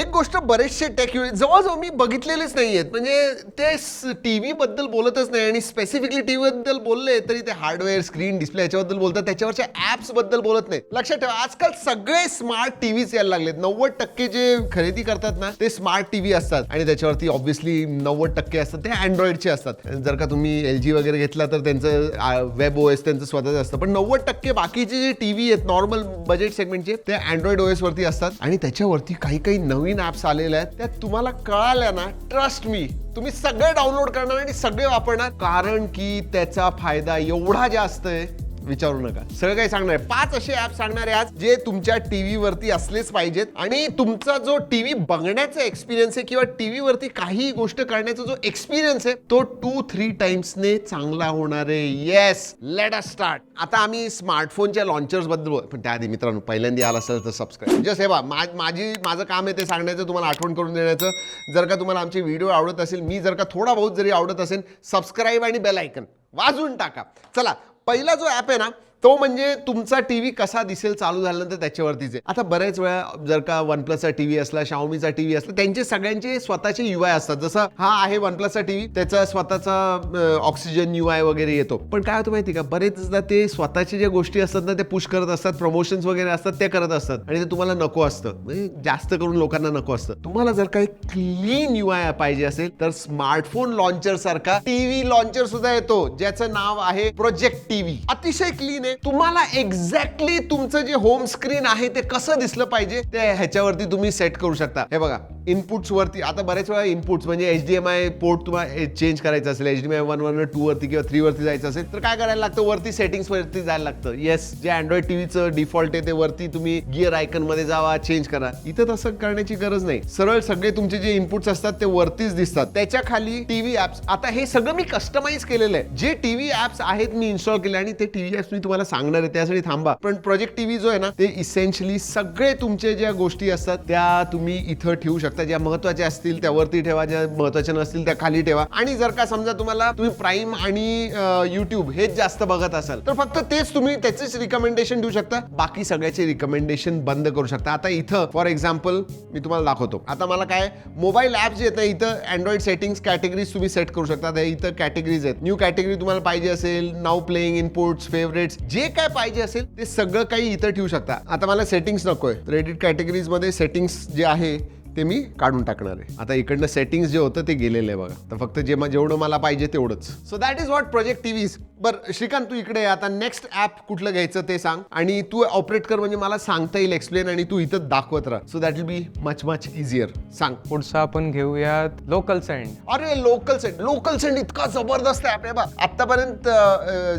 एक गोष्ट बरेचसे टेक जवळजवळ मी बघितलेलेच नाही आहेत. म्हणजे ते टी व्हीबद्दल बोलतच नाही आणि स्पेसिफिकली टी व्हीबद्दल बोलले तरी ते हार्डवेअर स्क्रीन डिस्प्ले याच्याबद्दल बोलतात त्याच्यावरच्या ॲप्सबद्दल बोलत नाही. लक्षात ठेवा आजकाल सगळे स्मार्ट टी व्हीज यायला लागलेत. नव्वद टक्के जे खरेदी करतात ना ते स्मार्ट टी व्ही असतात. आणि त्याच्यावरती ऑब्व्हियसली नव्वद टक्के असतात ते अँड्रॉइडचे असतात. जर का तुम्ही एल जी वगैरे घेतला तर त्यांचं वेब ओ एस त्यांचं स्वतःचं असतं. पण नव्वद टक्के बाकीचे जे टी व्ही आहेत नॉर्मल बजेट सेगमेंटचे ते अँड्रॉइड ओ एसवरती असतात. आणि त्याच्यावरती काही काही नवीन नवीन ऍप्स आलेले आहेत त्या तुम्हाला कळाल्या ना ट्रस्ट मी तुम्ही सगळे डाउनलोड करणार आणि सगळे वापरणार. कारण की त्याचा फायदा एवढा जास्त आहे. विचारू नका. सगळं काही सांगणार आहे. पाच असे ऍप सांगणार आहे आज जे तुमच्या टीव्ही वरती असलेच पाहिजेत आणि तुमचा जो टीव्ही बघण्याचा एक्सपिरियन्स आहे किंवा टीव्ही वरती काही गोष्ट करण्याचा जो एक्सपिरियन्स आहे तो टू थ्री टाइम्सने चांगला होणार आहे. येस लेट अस स्टार्ट आता आम्ही स्मार्टफोनच्या लॉन्चर्सबद्दल पण त्याआधी मित्रांनो पहिल्यांदा आला असेल तर सबस्क्राईब जस्ट हे बा माझी माझं काम आहे ते सांगण्याचं तुम्हाला आठवण करून देण्याचं. जर का तुम्हाला आमचे व्हिडिओ आवडत असेल मी जर का थोडा बहुत जरी आवडत असेल सबस्क्राईब आणि बेल आयकन वाजवून टाका. चला पहिला जो ॲप आहे ना तो म्हणजे तुमचा टीव्ही कसा दिसेल चालू झाल्यानंतर त्याच्यावरतीच आहे. आता बऱ्याच वेळा जर का वन प्लसचा टीव्ही असला शाओमीचा टीव्ही असला त्यांचे सगळ्यांचे स्वतःचे यू आय असतात. जसं हा आहे वन प्लसचा टीव्ही त्याचा स्वतःचा ऑक्सिजन यू आय वगैरे येतो. पण काय होतं माहिती का? बरेचदा ते स्वतःचे ज्या गोष्टी असतात ना ते पुश करत असतात प्रमोशन्स वगैरे असतात ते करत असतात. आणि ते तुम्हाला नको असतं. म्हणजे जास्त करून लोकांना नको असतं. तुम्हाला जर काही क्लीन यू आय पाहिजे असेल तर स्मार्टफोन लॉन्चर सारखा टीव्ही लॉन्चर सुद्धा येतो ज्याचं नाव आहे प्रोजेक्ट टीव्ही. अतिशय क्लीन आहे. तुम्हाला एक्झॅक्टली तुमचं जे होम स्क्रीन आहे ते कसं दिसलं पाहिजे ते ह्याच्यावरती तुम्ही सेट करू शकता. हे बघा इनपुट्स वरती आता बरेच वेळा इनपुट्स म्हणजे H D M I port तुम्हाला चेंज करायचं असेल H D M I one one two वरती किंवा थ्री वरती जायचं असेल तर काय करायला लागतं? वरती सेटिंग्स वरती जायला लागतं. येस जे अँड्रॉइड टीव्हीचं डिफॉल्ट आहे ते वरती तुम्ही गिअर आयकनमध्ये जावा चेंज करा. इथं तसं करण्याची गरज नाही. सरळ सगळे तुमचे जे इनपुट्स असतात ते वरतीच दिसतात. त्याच्याखाली टीव्ही ऍप्स आता हे सगळं मी कस्टमाइज केलेलं आहे. जे टीव्ही ऍप्स आहेत मी इन्स्टॉल केले आणि ते टीव्ही ऍप्स मी तुम्हाला सांगणार आहे त्यासाठी थांबा. पण प्रोजेक्ट टीव्ही जो आहे ना ते इसेन्शियली सगळे तुमचे ज्या गोष्टी असतात त्या तुम्ही इथं ठेवू शकता. ज्या महत्त्वाच्या असतील त्या वरती ठेवा ज्या महत्त्वाच्या नसतील त्या खाली ठेवा. आणि जर का समजा तुम्हाला तुम्ही प्राईम आणि युट्यूब हेच जास्त बघत असाल तर फक्त तेच तुम्ही त्याचेच रिकमेंडेशन देऊ शकता. बाकी सगळ्याचे रिकमेंडेशन बंद करू शकता. आता इथं फॉर एक्झाम्पल मी तुम्हाला दाखवतो. आता मला काय मोबाईल ॲप जे आहेत ना इथं अँड्रॉइड सेटिंग्स कॅटेगरीज तुम्ही सेट करू शकता. इथं कॅटेगरीज आहेत. न्यू कॅटेगरी तुम्हाला पाहिजे असेल नाव प्लेइंग इनपुट्स फेवरेट्स जे काय पाहिजे असेल ते सगळं काही इथं ठेवू शकता. आता मला सेटिंग्स नकोय. क्रेडिट कॅटेगरीजमध्ये सेटिंग्स जे आहे ते मी काढून टाकणार आहे. आता इकडनं सेटिंग्स जे होतं ते गेलेलं आहे बघा. तर फक्त जे जेवढं मला पाहिजे तेवढंच. So that is what project TV बरं श्रीकांत तू इकडे. आता नेक्स्ट ॲप कुठलं घ्यायचं ते सांग. आणि तू ऑपरेट कर म्हणजे मला सांगता येईल एक्सप्लेन आणि तू इथं दाखवत राहा. So that will be much much easier सांग. पुढचं आपण घेऊयात लोकल सँड अरे लोकल सेंड लोकल सेंड इतका जबरदस्त ॲप आहे बा. आतापर्यंत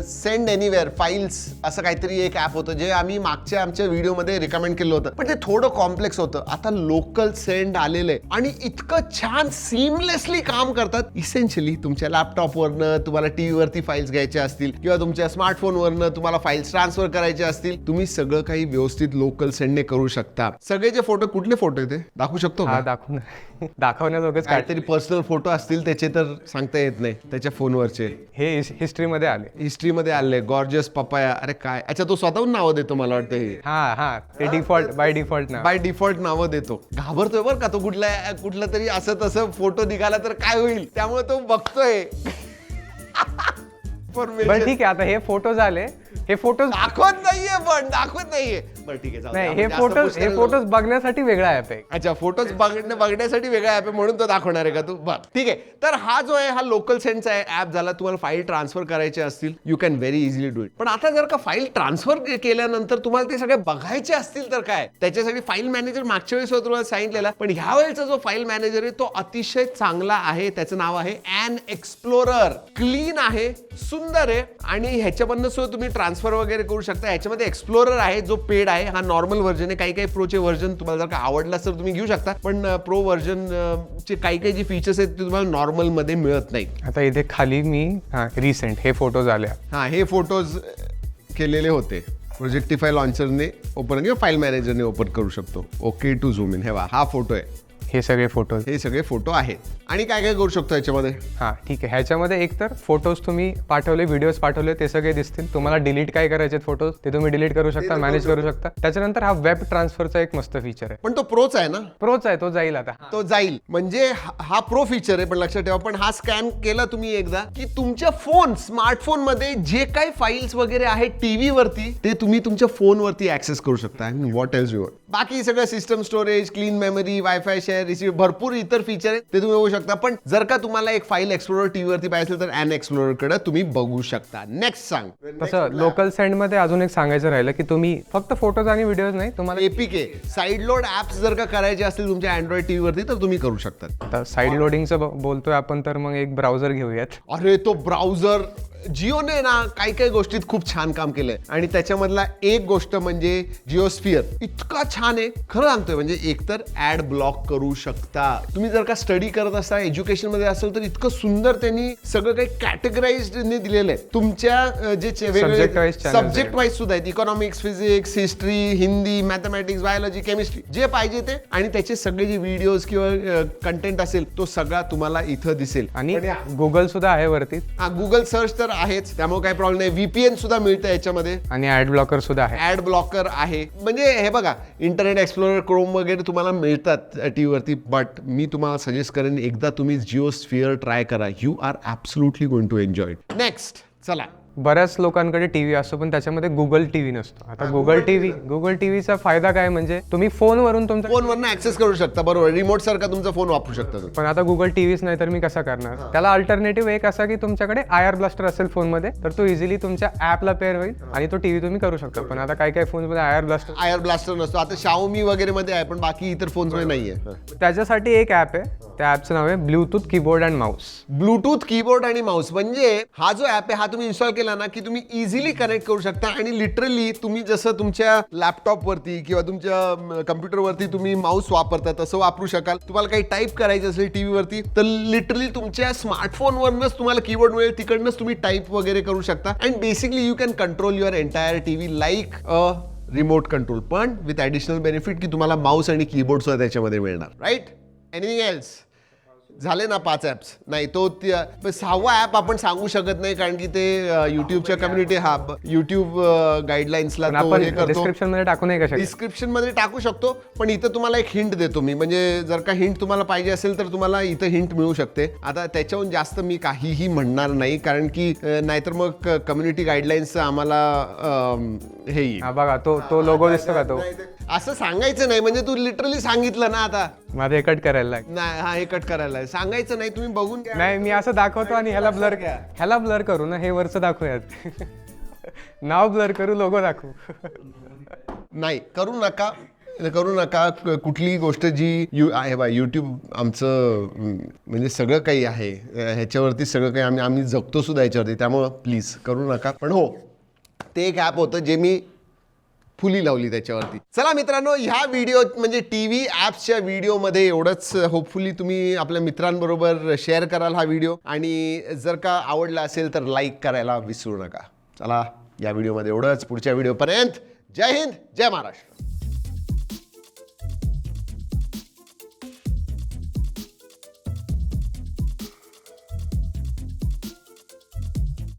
सेंड एनिवेअर फाईल्स असं काहीतरी एक ॲप होतं जे आम्ही मागच्या आमच्या व्हिडिओमध्ये रिकमेंड केलं होतं. पण ते थोडं कॉम्प्लेक्स होतं. आता लोकल सेंड आलेलं. आहे आणि इतकं छान सिमलेसली काम करतात. इसेन्शियली तुमच्या लॅपटॉपवरनं तुम्हाला टी व्हीवरती फाईल्स घ्यायच्या असतील किंवा तुमच्या स्मार्टफोनवरनं तुम्हाला फाईल्स ट्रान्सफर करायचे असतील तुम्ही सगळं काही व्यवस्थित लोकल सेंडने करू शकता. सगळे जे फोटो कुठले फोटो आहे ते? दाखवू शकतो का? दाखवून दाखवण्याजोगंच काहीतरी पर्सनल फोटो असतील त्याचे तर सांगता येत नाही. त्याच्या फोनवरचे हे हिस्ट्रीमध्ये आले. हिस्ट्रीमध्ये आले. गॉर्जस पपाया अरे काय? अच्छा तो स्वतःहून नावं देतो मला वाटतं हे. हा हा. ते डिफॉल्ट बाय डिफॉल्ट ना बाय डिफॉल्ट नावं देतो. घाबरतोय बरं. का? तो कुठला कुठला तरी असं तसं फोटो निघाला तर काय होईल? त्यामुळे तो बघतोय. बरं ठीक आहे. आता हे फोटो झाले. हे फोटोज दाखवत नाहीये पण दाखवत नाहीये. बरं ठीक आहे. नाही हे push हे फोटोज बघण्यासाठी वेगळा ऍप आहे. अच्छा फोटोज बघण्या बघण्यासाठी वेगळा ऍप आहे म्हणून तो दाखवणार आहे का तू? बर ठीक आहे. तर हा जो आहे हा लोकल सेंडचा आहे ऍप झाला. तुम्हाला फाईल ट्रान्सफर करायचे असतील you can very easily do it पण आता जर का फाईल ट्रान्सफर केल्यानंतर तुम्हाला ते सगळे बघायचे असतील तर काय? त्याच्यासाठी फाईल मॅनेजर मागच्या वेळेस तुम्हाला सांगितलेला. पण ह्या वेळेचा जो फाईल मॅनेजर आहे तो अतिशय चांगला आहे. त्याचं नाव आहे ॲन एक्सप्लोरर क्लीन आहे सुंदर आहे. आणि ह्याच्यामधनं सुद्धा तुम्ही ट्रान्सफर वगैरे करू शकता. ह्याच्यामध्ये एक्सप्लोरर आहे जो पेड आहे हा नॉर्मल व्हर्जन आहे. काही काही प्रोचे व्हर्जन तुम्हाला जर का आवडला तर तुम्ही घेऊ शकता. पण प्रो व्हर्जन चे काही काही जे फीचर्स आहेत ते तुम्हाला नॉर्मलमध्ये मिळत नाही आता इथे खाली मी हा रिसेंट हे फोटोज आल्या. हा हे फोटोज केलेले होते. प्रोजेक्टिफाय लॉन्चरने ओपन किंवा फाईल मॅनेजरने ओपन करू शकतो. ओके टू झूम इन हे बघा, हा फोटो आहे. हे सगळे फोटोज हे सगळे फोटो आहेत. आणि काय काय करू शकतो याच्यामध्ये? हां ठीक आहे. ह्याच्यामध्ये एकतर फोटोज तुम्ही पाठवले व्हिडिओज पाठवले ते सगळे दिसतील. तुम्हाला डिलीट काय करायचे फोटोज ते तुम्ही डिलीट करू शकता मॅनेज करू शकता. त्याच्यानंतर हा वेब ट्रान्सफरचा एक मस्त फीचर आहे. पण तो प्रोच आहे ना? प्रोच आहे तो जाईल आता. तो जाईल. म्हणजे हा प्रो फीचर आहे पण लक्षात ठेवा. पण हा स्कॅन केला तुम्ही एकदा की तुमच्या फोन स्मार्टफोनमध्ये जे काही फाईल्स वगैरे आहेत टीव्ही वरती ते तुम्ही तुमच्या फोनवरती ऍक्सेस करू शकता. व्हॉट एल्स युअर बाकी सगळं system storage clean memory wifi share receive भरपूर इतर फीचर आहेत ते तुम्ही शकता. पण जर का तुम्हाला एक फाईल एक्सप्लोरर टीव्ही वरती पाहिजे असेल तर अॅन एक्सप्लोररकडे तुम्ही बघू शकता. नेक्स्ट सांग. तसं लोकलमध्ये अजून एक सांगायचं राहिलं की तुम्ही फक्त फोटोज आणि व्हिडिओज नाही तुम्हाला एपीके साईड लोड ऍप्स जर का करायचे असतील तुमच्या अँड्रॉइड टीव्ही वरती तर तुम्ही करू शकता आता साईड लोडिंगचं बोलतोय आपण तर मग एक ब्राउझर घेऊयात. अरे तो ब्राउझर जिओने ना काही काही गोष्टीत खूप छान काम केलंय. आणि त्याच्यामधला एक गोष्ट म्हणजे जिओस्फिअर. इतका छान आहे. खरं सांगतोय म्हणजे एकतर ऍड ब्लॉक करू शकता. तुम्ही जर का स्टडी करत असता एज्युकेशनमध्ये असेल तर इतकं सुंदर त्यांनी सगळं काही कॅटेगराइज दिलेलं आहे. तुमच्या जे आहेत. सब्जेक्ट वाईज सुद्धा आहेत. Economics physics history Hindi mathematics biology chemistry जे पाहिजे ते. आणि त्याचे सगळे जे व्हिडिओज किंवा कंटेंट असेल तो सगळा तुम्हाला इथं दिसेल. आणि गुगल सुद्धा आहे वरती. गुगल सर्च तर आहेच त्यामुळे काही प्रॉब्लेम नाही. व्हीपीएन सुद्धा मिळतं याच्यामध्ये. आणि ऍड ब्लॉकर सुद्धा आहे. ऍड ब्लॉकर आहे. म्हणजे हे बघा इंटरनेट एक्सप्लोरर क्रोम वगैरे तुम्हाला मिळतात टी वरती बट मी तुम्हाला सजेस्ट करेन एकदा तुम्ही जिओ स्फिअर ट्राय करा. You are absolutely going to enjoy next चला. बऱ्याच लोकांकडे टीव्ही असतो पण त्याच्यामध्ये गुगल टीव्ही नसतो. आता गुगल टीव्ही गुगल टीव्हीचा फायदा काय म्हणजे तुम्ही फोनवरून तुमचा फोनवरनं ऍक्सेस करू शकता बरोबर. रिमोट सारखा तुमचा फोन वापरू शकता तुम्ही. पण आता गुगल टीव्हीच नाही तर मी कसा करणार? त्याला अल्टरनेटिव्ह एक असा की तुमच्याकडे आय आर ब्लास्टर असेल फोनमध्ये तर तो इझिली तुमच्या ॲपला पेअर होईल आणि तो टीव्ही तुम्ही करू शकता. पण आता काही काही फोनमध्ये I R blaster IR blaster नसतो. आता शाओमी वगैरे मध्ये आहे पण बाकी इतर फोन्समध्ये नाहीये. त्याच्यासाठी एक ॲप आहे. त्या ॲपचं नाव आहे Bluetooth keyboard and mouse Bluetooth keyboard आणि माऊस म्हणजे हा जो ऍप आहे हा तुम्ही इन्स्टॉल केला ना की तुम्ही इझिली कनेक्ट करू शकता आणि लिटरली तुम्ही जसं तुमच्या लॅपटॉप वरती किंवा तुमच्या कम्प्युटरवरती तुम्ही माऊस वापरता तसं वापरू शकाल. तुम्हाला काही टाईप करायचं असेल टीव्ही वरती तर लिटरली तुमच्या स्मार्टफोन वरनच तुम्हाला कीबोर्ड मिळेल तिकडनंच तुम्ही टाईप वगैरे करू शकता. And basically you can control your entire TV like remote control पण विथ ॲडिशनल बेनिफिट की तुम्हाला माऊस आणि कीबोर्ड सुद्धा त्याच्यामध्ये मिळणार राईट एनिथिंग एल्स झाले ना पाच ऍप्स नाही तो सहावा ऍप आपण सांगू शकत नाही कारण की ते युट्यूबच्या कम्युनिटी हा युट्यूब गाईडलाईन्सला डिस्क्रिप्शनमध्ये टाकू नाही का डिस्क्रिप्शनमध्ये टाकू शकतो पण इथं तुम्हाला एक हिंट देतो मी. म्हणजे जर का हिंट तुम्हाला पाहिजे असेल तर तुम्हाला इथं हिंट मिळू शकते. आता त्याच्याहून जास्त मी काहीही म्हणणार नाही कारण की नाहीतर मग कम्युनिटी गाईडलाईन्स आम्हाला हे हा बघा तो तो लोगो दिसतो का तो? असं सांगायचं नाही म्हणजे तू लिटरली सांगितलं ना आता. माझं हे कट करायला नाही हा हे कट करायला आहे. सांगायचं नाही तुम्ही बघून घ्या. नाही मी असं दाखवतो आणि ह्याला ब्लर ह्याला ब्लर करू ना हे वरचं दाखवूयात. नाव ब्लर करू लोगो दाखवू. नाही करू नका. करू नका. क- कुठलीही गोष्ट जी यू आहे बा यूट्यूब आमचं अं, म्हणजे सगळं काही आहे. अं, ह्याच्यावरती सगळं काही आम्ही आम्ही जगतो सुद्धा ह्याच्यावरती. त्यामुळं प्लीज करू नका. पण हो ते एक ॲप होतं जे मी फुली लावली त्याच्यावरती. चला मित्रांनो ह्या व्हिडिओ म्हणजे टी व्ही ॲप्सच्या व्हिडिओमध्ये एवढंच होपफुली तुम्ही आपल्या मित्रांबरोबर शेअर कराल हा व्हिडिओ आणि जर का आवडला असेल तर लाईक करायला विसरू नका. चला या व्हिडिओमध्ये एवढंच. पुढच्या व्हिडिओपर्यंत जय हिंद जय महाराष्ट्र.